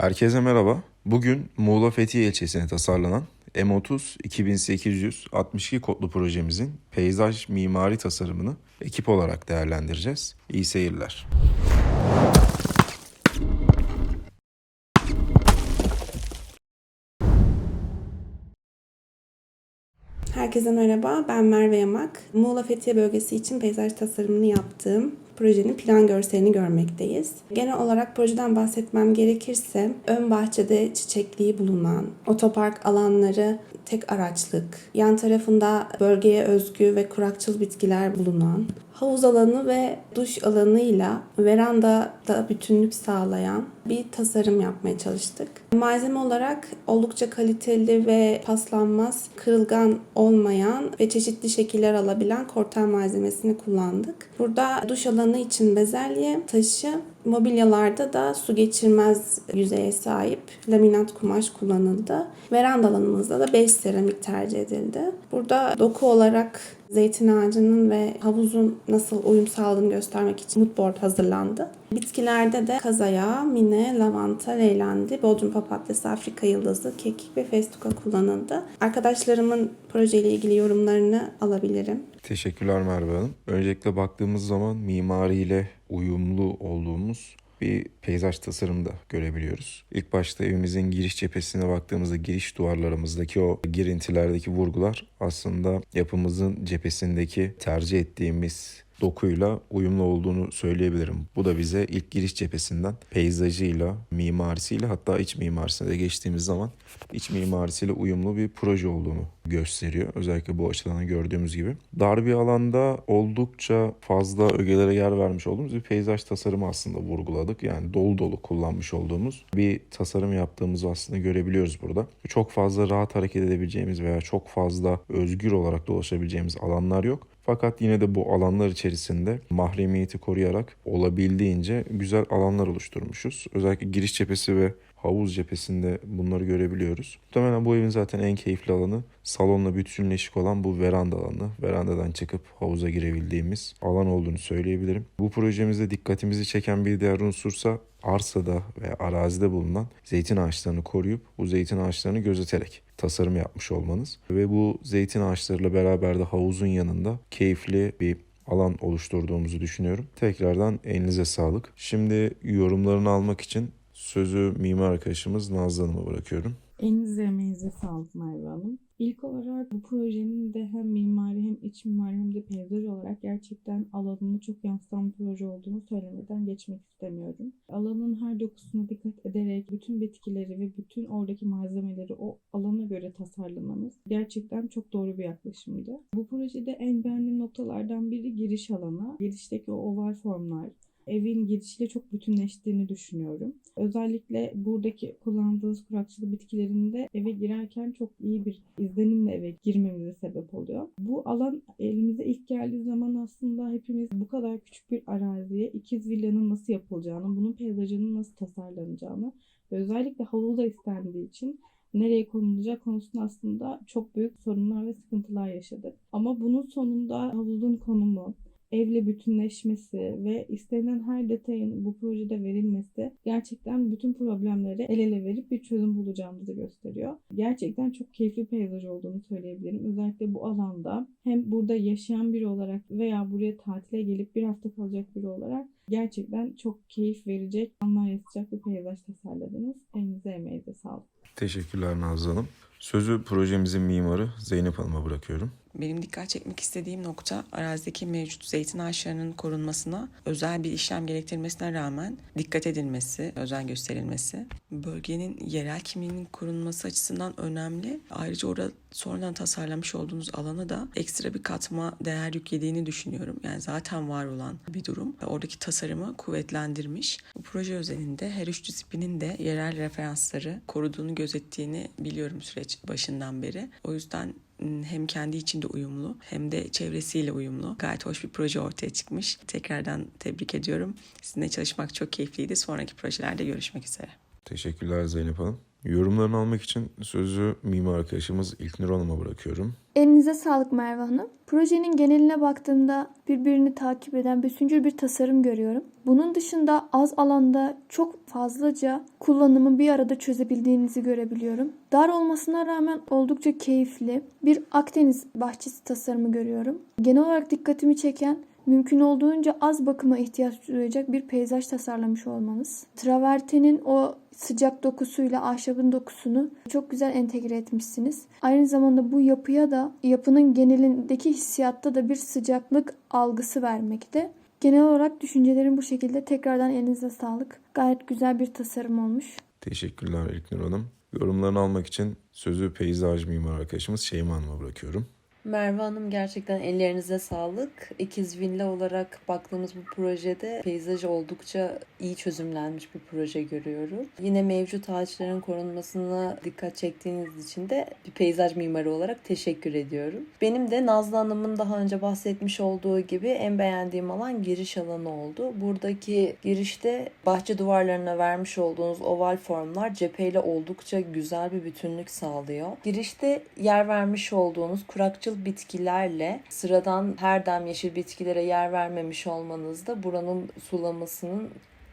Herkese merhaba. Bugün Muğla Fethiye ilçesine tasarlanan M30 2862 kodlu projemizin peyzaj mimari tasarımını ekip olarak değerlendireceğiz. İyi seyirler. Herkese merhaba, ben Merve Yamak. Muğla Fethiye bölgesi için peyzaj tasarımını yaptığım projenin plan görselini görmekteyiz. Genel olarak projeden bahsetmem gerekirse ön bahçede çiçekliği bulunan, otopark alanları tek araçlık, yan tarafında bölgeye özgü ve kurakçıl bitkiler bulunan, havuz alanı ve duş alanıyla verandada bütünlük sağlayan bir tasarım yapmaya çalıştık. Malzeme olarak oldukça kaliteli ve paslanmaz, kırılgan olmayan ve çeşitli şekiller alabilen korten malzemesini kullandık. Burada duş alanı için bezelye, taşı, mobilyalarda da su geçirmez yüzeye sahip laminat kumaş kullanıldı. Veranda alanımızda da beş seramik tercih edildi. Burada doku olarak zeytin ağacının ve havuzun nasıl uyum sağladığını göstermek için moodboard hazırlandı. Bitkilerde de kazaya, mine, lavanta, leylendi, bodrum papatyası, Afrika yıldızı, kekik ve festuka kullanıldı. Arkadaşlarımın projeyle ilgili yorumlarını alabilirim. Teşekkürler Merve Hanım. Öncelikle baktığımız zaman mimariyle uyumlu olduğumuz bir peyzaj tasarımı da görebiliyoruz. İlk başta evimizin giriş cephesine baktığımızda giriş duvarlarımızdaki o girintilerdeki vurgular aslında yapımızın cephesindeki tercih ettiğimiz dokuyla uyumlu olduğunu söyleyebilirim. Bu da bize ilk giriş cephesinden peyzajıyla, mimarisiyle hatta iç mimarisine de geçtiğimiz zaman iç mimarisiyle uyumlu bir proje olduğunu gösteriyor. Özellikle bu açıdan gördüğümüz gibi. Dar bir alanda oldukça fazla ögelere yer vermiş olduğumuz bir peyzaj tasarımı aslında vurguladık. Yani dolu dolu kullanmış olduğumuz bir tasarım yaptığımızı aslında görebiliyoruz burada. Çok fazla rahat hareket edebileceğimiz veya çok fazla özgür olarak dolaşabileceğimiz alanlar yok. Fakat yine de bu alanlar içerisinde mahremiyeti koruyarak olabildiğince güzel alanlar oluşturmuşuz. Özellikle giriş cephesi ve havuz cephesinde bunları görebiliyoruz. Muhtemelen bu evin zaten en keyifli alanı salonla bütünleşik olan bu veranda alanı. Verandadan çıkıp havuza girebildiğimiz alan olduğunu söyleyebilirim. Bu projemizde dikkatimizi çeken bir diğer unsursa arsada ve arazide bulunan zeytin ağaçlarını koruyup bu zeytin ağaçlarını gözeterek tasarım yapmış olmanız ve bu zeytin ağaçlarıyla beraber de havuzun yanında keyifli bir alan oluşturduğumuzu düşünüyorum. Tekrardan elinize sağlık. Şimdi yorumlarını almak için sözü mimar arkadaşımız Nazlı Hanım'a bırakıyorum. Elinize emeğinize sağlık Merve Hanım. İlk olarak bu projenin de hem mimari hem iç mimari hem de peyzaj olarak gerçekten alanını çok yansıtan bir proje olduğunu söylemeden geçmek istemiyorum. Alanın her dokusuna dikkat ederek bütün bitkileri ve bütün oradaki malzemeleri o alana göre tasarlamanız gerçekten çok doğru bir yaklaşımdı. Bu projede en beğendiğim noktalardan biri giriş alanı. Girişteki o oval formlar, evin girişiyle çok bütünleştiğini düşünüyorum. Özellikle buradaki kullandığınız kurakçılı bitkilerin de eve girerken çok iyi bir izlenimle eve girmemize sebep oluyor. Bu alan elimize ilk geldiği zaman aslında hepimiz bu kadar küçük bir araziye ikiz villanın nasıl yapılacağını, bunun peyzajının nasıl tasarlanacağını özellikle havuzda istendiği için nereye konulacak konusunda aslında çok büyük sorunlar ve sıkıntılar yaşadık. Ama bunun sonunda havuzun konumu, evle bütünleşmesi ve istenilen her detayın bu projede verilmesi gerçekten bütün problemleri el ele verip bir çözüm bulacağımızı gösteriyor. Gerçekten çok keyifli peyzaj olduğunu söyleyebilirim. Özellikle bu alanda hem burada yaşayan biri olarak veya buraya tatile gelip bir hafta kalacak biri olarak gerçekten çok keyif verecek, anlar yaratacak bir peyzaj tasarladınız. Elinize emeğinize sağlık. Teşekkürler Nazlı Hanım. Sözü projemizin mimarı Zeynep Hanım'a bırakıyorum. Benim dikkat çekmek istediğim nokta arazideki mevcut zeytin ağaçlarının korunmasına özel bir işlem gerektirmesine rağmen dikkat edilmesi, özen gösterilmesi. Bölgenin yerel kimliğinin korunması açısından önemli. Ayrıca orada sonradan tasarlamış olduğunuz alana da ekstra bir katma değer yüklediğini düşünüyorum. Yani zaten var olan bir durum. Oradaki tasarımı kuvvetlendirmiş. Bu proje özelinde her üç disiplinin de yerel referansları koruduğunu gözettiğini biliyorum süreç başından beri. O yüzden hem kendi içinde uyumlu hem de çevresiyle uyumlu. Gayet hoş bir proje ortaya çıkmış. Tekrardan tebrik ediyorum. Sizinle çalışmak çok keyifliydi. Sonraki projelerde görüşmek üzere. Teşekkürler Zeynep Hanım. Yorumlarını almak için sözü mimar arkadaşımız İlknur Hanım'a bırakıyorum. Elinize sağlık Merve Hanım. Projenin geneline baktığımda birbirini takip eden bütüncül bir tasarım görüyorum. Bunun dışında az alanda çok fazlaca kullanımı bir arada çözebildiğinizi görebiliyorum. Dar olmasına rağmen oldukça keyifli bir Akdeniz bahçesi tasarımı görüyorum. Genel olarak dikkatimi çeken mümkün olduğunca az bakıma ihtiyaç duyacak bir peyzaj tasarlamış olmanız. Travertenin o sıcak dokusuyla ahşabın dokusunu çok güzel entegre etmişsiniz. Aynı zamanda bu yapıya da yapının genelindeki hissiyatta da bir sıcaklık algısı vermekte. Genel olarak düşüncelerim bu şekilde. Tekrardan elinize sağlık. Gayet güzel bir tasarım olmuş. Teşekkürler İlknur Hanım. Yorumlarını almak için sözü peyzaj mimar arkadaşımız Şeyma Hanım'a bırakıyorum. Merve Hanım gerçekten ellerinize sağlık. İkiz Villa olarak baktığımız bu projede peyzaj oldukça iyi çözümlenmiş bir proje görüyorum. Yine mevcut ağaçların korunmasına dikkat çektiğiniz için de bir peyzaj mimarı olarak teşekkür ediyorum. Benim de Nazlı Hanım'ın daha önce bahsetmiş olduğu gibi en beğendiğim alan giriş alanı oldu. Buradaki girişte bahçe duvarlarına vermiş olduğunuz oval formlar cepheyle oldukça güzel bir bütünlük sağlıyor. Girişte yer vermiş olduğunuz kurakçıl bitkilerle sıradan her dem yeşil bitkilere yer vermemiş olmanız da buranın sulamasının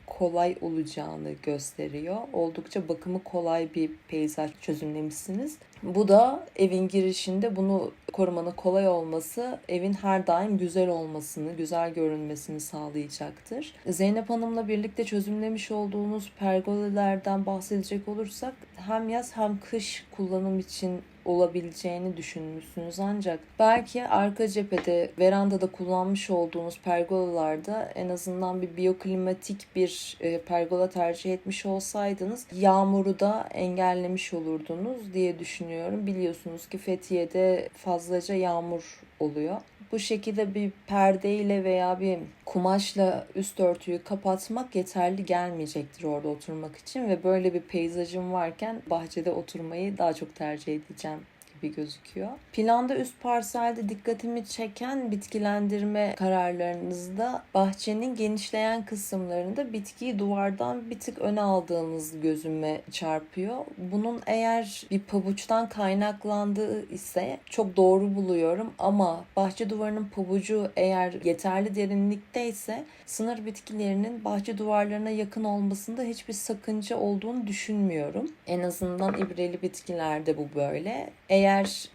kolay olacağını gösteriyor. Oldukça bakımı kolay bir peyzaj çözümlemişsiniz. Bu da evin girişinde bunu korumanın kolay olması evin her daim güzel olmasını, güzel görünmesini sağlayacaktır. Zeynep Hanım'la birlikte çözümlemiş olduğunuz pergolelerden bahsedecek olursak hem yaz hem kış kullanım için olabileceğini düşünmüşsünüz ancak belki arka cephede verandada kullanmış olduğunuz pergolalarda en azından bir biyoklimatik bir e, pergola tercih etmiş olsaydınız yağmuru da engellemiş olurdunuz diye düşünüyorum. Biliyorsunuz ki Fethiye'de fazlaca yağmur oluyor. Bu şekilde bir perdeyle veya bir kumaşla üst örtüyü kapatmak yeterli gelmeyecektir orada oturmak için. Ve böyle bir peyzajım varken bahçede oturmayı daha çok tercih edeceğim gibi gözüküyor. Planda üst parselde dikkatimi çeken bitkilendirme kararlarınızda bahçenin genişleyen kısımlarında bitkiyi duvardan bir tık öne aldığınız gözüme çarpıyor. Bunun eğer bir pabuçtan kaynaklandığı ise çok doğru buluyorum ama bahçe duvarının pabucu eğer yeterli derinlikteyse sınır bitkilerinin bahçe duvarlarına yakın olmasında hiçbir sakınca olduğunu düşünmüyorum. En azından ibreli bitkilerde bu böyle. Eğer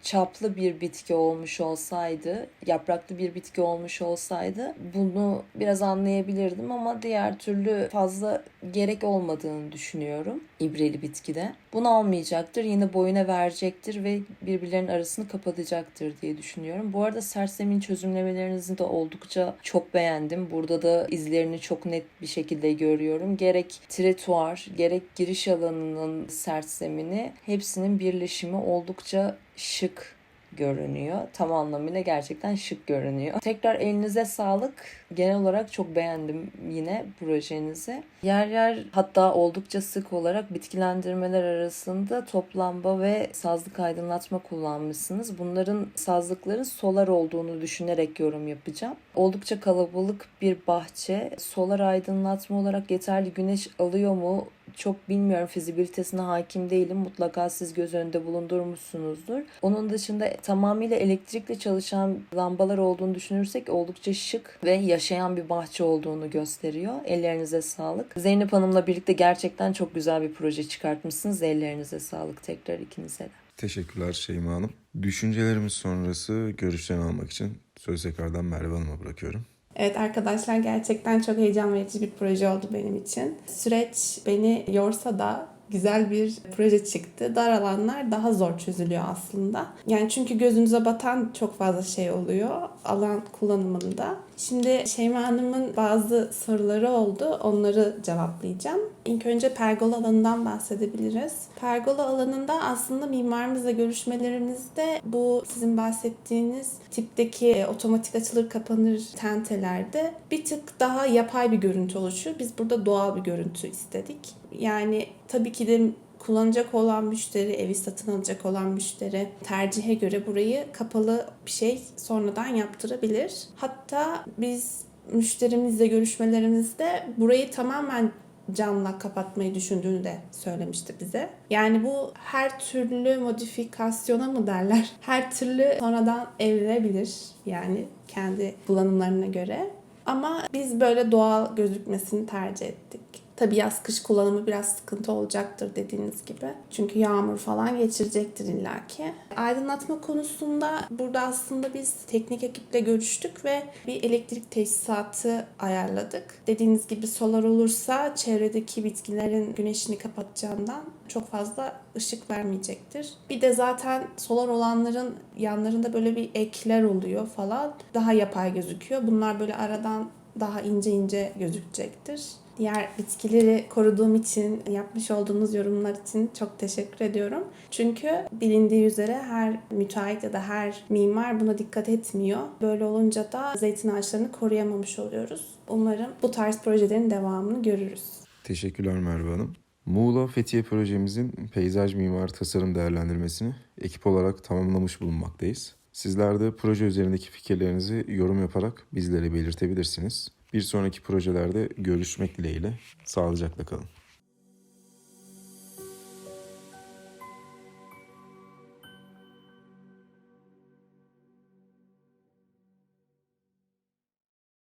çaplı bir bitki olmuş olsaydı, yapraklı bir bitki olmuş olsaydı bunu biraz anlayabilirdim ama diğer türlü fazla gerek olmadığını düşünüyorum ibreli bitkide. Bunu almayacaktır, yine boyuna verecektir ve birbirlerinin arasını kapatacaktır diye düşünüyorum. Bu arada sersemin çözümlemelerinizi de oldukça çok beğendim. Burada da izlerini çok net bir şekilde görüyorum. Gerek tretuar, gerek giriş alanının sersemini hepsinin birleşimi oldukça şık görünüyor. Tam anlamıyla gerçekten şık görünüyor. Tekrar elinize sağlık. Genel olarak çok beğendim yine projenizi. Yer yer hatta oldukça sık olarak bitkilendirmeler arasında toplamba ve sazlık aydınlatma kullanmışsınız. Bunların sazlıkların solar olduğunu düşünerek yorum yapacağım. Oldukça kalabalık bir bahçe. Solar aydınlatma olarak yeterli güneş alıyor mu? Çok bilmiyorum fizibilitesine hakim değilim. Mutlaka siz göz önünde bulundurmuşsunuzdur. Onun dışında tamamıyla elektrikle çalışan lambalar olduğunu düşünürsek oldukça şık ve yaşayan bir bahçe olduğunu gösteriyor. Ellerinize sağlık. Zeynep Hanım'la birlikte gerçekten çok güzel bir proje çıkartmışsınız. Ellerinize sağlık tekrar ikinize de. Teşekkürler Şeyma Hanım. Düşüncelerimiz sonrası görüşlerini almak için sözü tekrardan Merve Hanım'a bırakıyorum. Evet arkadaşlar gerçekten çok heyecan verici bir proje oldu benim için. Süreç beni yorsa da güzel bir proje çıktı. Dar alanlar daha zor çözülüyor aslında. Yani çünkü gözünüze batan çok fazla şey oluyor alan kullanımında. Şimdi Şeyma Hanım'ın bazı soruları oldu. Onları cevaplayacağım. İlk önce pergola alanından bahsedebiliriz. Pergola alanında aslında mimarımızla görüşmelerimizde bu sizin bahsettiğiniz tipteki otomatik açılır kapanır tentelerde bir tık daha yapay bir görüntü oluşuyor. Biz burada doğal bir görüntü istedik. Yani tabii ki de kullanacak olan müşteri, evi satın alacak olan müşteri tercihe göre burayı kapalı bir şey sonradan yaptırabilir. Hatta biz müşterimizle görüşmelerimizde burayı tamamen camla kapatmayı düşündüğünü de söylemişti bize. Yani bu her türlü modifikasyona mı derler? Her türlü sonradan evrilebilir. Yani kendi kullanımlarına göre. Ama biz böyle doğal gözükmesini tercih ettik. Tabii yaz kış kullanımı biraz sıkıntı olacaktır dediğiniz gibi. Çünkü yağmur falan geçirecektir illaki. Aydınlatma konusunda burada aslında biz teknik ekiple görüştük ve bir elektrik tesisatı ayarladık. Dediğiniz gibi solar olursa çevredeki bitkilerin güneşini kapatacağından çok fazla ışık vermeyecektir. Bir de zaten solar olanların yanlarında böyle bir ekler oluyor falan. Daha yapay gözüküyor. Bunlar böyle aradan daha ince ince gözükecektir. Diğer bitkileri koruduğum için, yapmış olduğunuz yorumlar için çok teşekkür ediyorum. Çünkü bilindiği üzere her müteahhit ya da her mimar buna dikkat etmiyor. Böyle olunca da zeytin ağaçlarını koruyamamış oluyoruz. Umarım bu tarz projelerin devamını görürüz. Teşekkürler Merve Hanım. Muğla Fethiye projemizin peyzaj mimar tasarım değerlendirmesini ekip olarak tamamlamış bulunmaktayız. Sizler de proje üzerindeki fikirlerinizi yorum yaparak bizlere belirtebilirsiniz. Bir sonraki projelerde görüşmek dileğiyle. Sağlıcakla kalın.